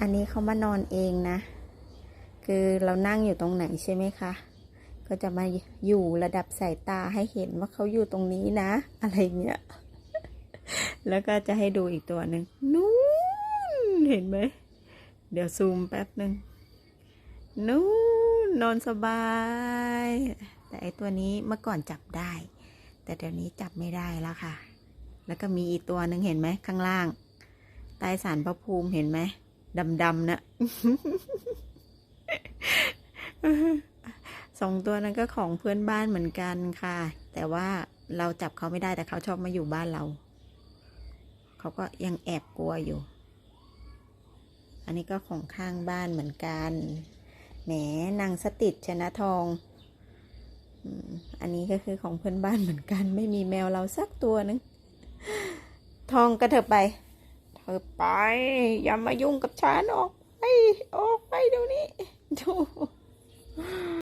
อันนี้เขามานอนเองนะ คือเรานั่งอยู่ตรงไหนใช่ไหมคะ ก็จะมาอยู่ระดับสายตาให้เห็นว่าเขาอยู่ตรงนี้นะ อะไรเงี้ย แล้วก็จะให้ดูอีกตัวหนึ่งนู้นเห็นไหม เดี๋ยวซูมแป๊บหนึ่งนู้นนอนสบาย แต่ไอตัวนี้เมื่อก่อนจับได้ แต่เดี๋ยวนี้จับไม่ได้แล้วค่ะ แล้วก็มีอีกตัวหนึ่งเห็นไหมข้างล่างใต้สารพระภูมิเห็นไหม ดำๆนะสองตัวนั้นก็ของเพื่อนบ้านเหมือนกันค่ะ แต่ว่าเราจับเขาไม่ได้แต่เขาชอบมาอยู่บ้านเรา เขาก็ยังแอบกลัวอยู่ อันนี้ก็ของข้างบ้านเหมือนกันแหมนางสติดชนะทองอันนี้ก็คือของเพื่อนบ้านเหมือนกัน ไม่มีแมวเราสักตัวนึง ทองก็เถอะไป เออไป อย่ามายุ่งกับฉันออกไปอ